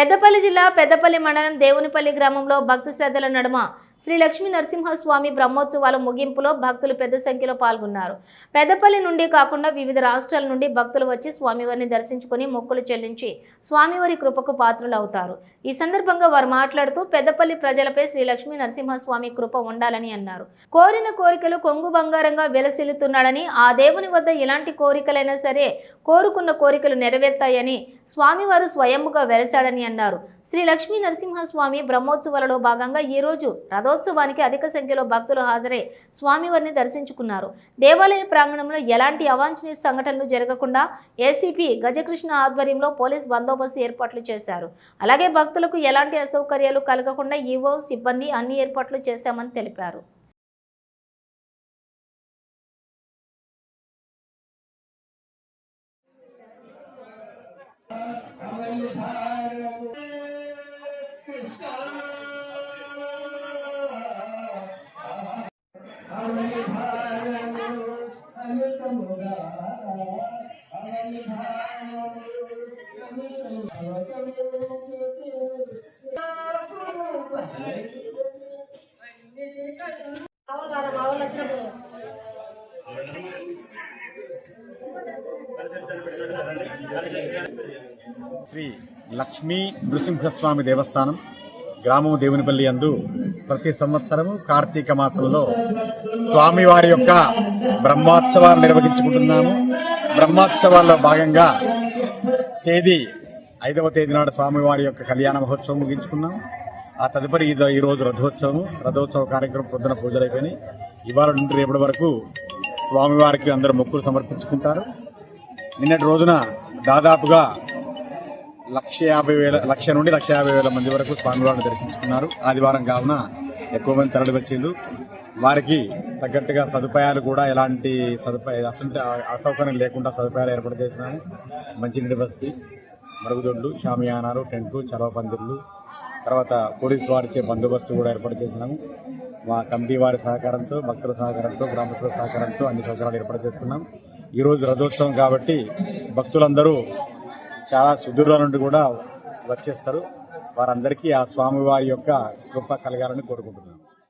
పెద్దపల్లి జిల్లా పెద్దపల్లి మండలం దేవునిపల్లి గ్రామంలో భక్తి శ్రద్ధల నడుమ శ్రీ లక్ష్మీ నరసింహస్వామి బ్రహ్మోత్సవాల ముగింపులో భక్తులు పెద్ద సంఖ్యలో పాల్గొన్నారు. పెద్దపల్లి నుండి కాకుండా వివిధ రాష్ట్రాల నుండి భక్తులు వచ్చి స్వామివారిని దర్శించుకుని మొక్కులు చెల్లించి స్వామివారి కృపకు పాత్రులు అవుతారు ఈ సందర్భంగా వారు మాట్లాడుతూ పెద్దపల్లి ప్రజలపై శ్రీ లక్ష్మీ నరసింహస్వామి కృప ఉండాలని అన్నారు. కోరిన కోరికలు కొంగు బంగారంగా వెలసిల్లుతున్నాడని ఆ దేవుని వద్ద ఎలాంటి కోరికలైనా సరే కోరుకున్న కోరికలు నెరవేరుతాయని స్వామివారు స్వయంగా వెలసాడని అన్నారు. శ్రీ లక్ష్మీ నరసింహస్వామి బ్రహ్మోత్సవాలలో భాగంగా ఈ రోజు రథోత్సవానికి అధిక సంఖ్యలో భక్తులు హాజరై స్వామివారిని దర్శించుకున్నారు. దేవాలయ ప్రాంగణంలో ఎలాంటి అవాంఛనీయ సంఘటనలు జరగకుండా ఏసీపీ గజకృష్ణ ఆధ్వర్యంలో పోలీస్ బందోబస్తు ఏర్పాట్లు చేశారు. అలాగే భక్తులకు ఎలాంటి అసౌకర్యాలు కలగకుండా ఈవో సిబ్బంది అన్ని ఏర్పాట్లు చేశామని తెలిపారు. శ్రీ లక్ష్మీ నృసింహస్వామి దేవస్థానం గ్రామం దేవునిపల్లి అందు ప్రతి సంవత్సరము కార్తీక మాసంలో స్వామివారి యొక్క బ్రహ్మోత్సవాలు నిర్వహించుకుంటున్నాము. బ్రహ్మోత్సవాల్లో భాగంగా తేదీ ఐదవ తేదీ నాడు స్వామివారి యొక్క కళ్యాణ మహోత్సవం ముగించుకున్నాం. ఆ తదుపరి ఈ రోజు రథోత్సవం రథోత్సవ కార్యక్రమం పొద్దున పూజలు అయిపోయినాయి ఇవాళ నుండి రేపటి వరకు స్వామివారికి అందరూ మొక్కులు సమర్పించుకుంటారు. నిన్నటి రోజున దాదాపుగా లక్ష యాభై వేల లక్ష నుండి లక్ష యాభై వేల మంది వరకు స్వామివారిని దర్శించుకున్నారు. ఆదివారం కావున ఎక్కువ మంది తరలి వచ్చిండ్రు. వారికి తగ్గట్టుగా సదుపాయాలు కూడా ఎలాంటి సదుపాయ అసలు అసౌకర్యం లేకుండా సదుపాయాలు ఏర్పాటు చేసినాము. మంచినీటి వసతి మరుగుదొడ్లు షామియానాలు టెంట్లు చలవ పందిర్లు తర్వాత పోలీసు వారిచే బందోబస్తు కూడా ఏర్పాటు చేసినాము. మా కమిటీ వారి సహకారంతో భక్తుల సహకారంతో గ్రామస్తుల సహకారంతో అన్ని సౌకర్యాలు ఏర్పాటు చేస్తున్నాం. ఈరోజు రథోత్సవం కాబట్టి భక్తులందరూ చాలా సుదూర నుండి కూడా వచ్చేస్తారు. వారందరికీ ఆ స్వామివారి యొక్క కృప కలగాలని కోరుకుంటున్నాను.